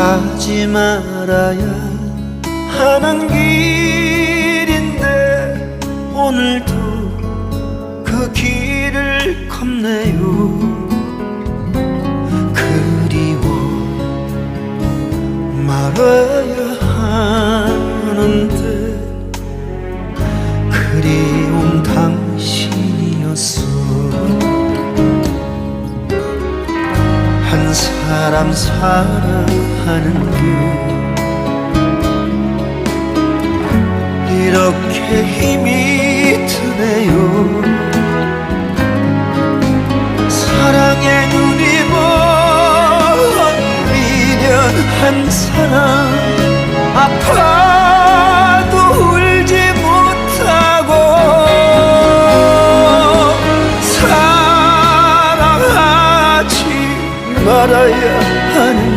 가지 말아야 하는 길인데 오늘도 그 길을 걷네요. 그리워 말아야 한 사람 사랑하는 게 이렇게 힘이 드네요. 사랑의 눈이 먼 미련한 사람 아파 araya hani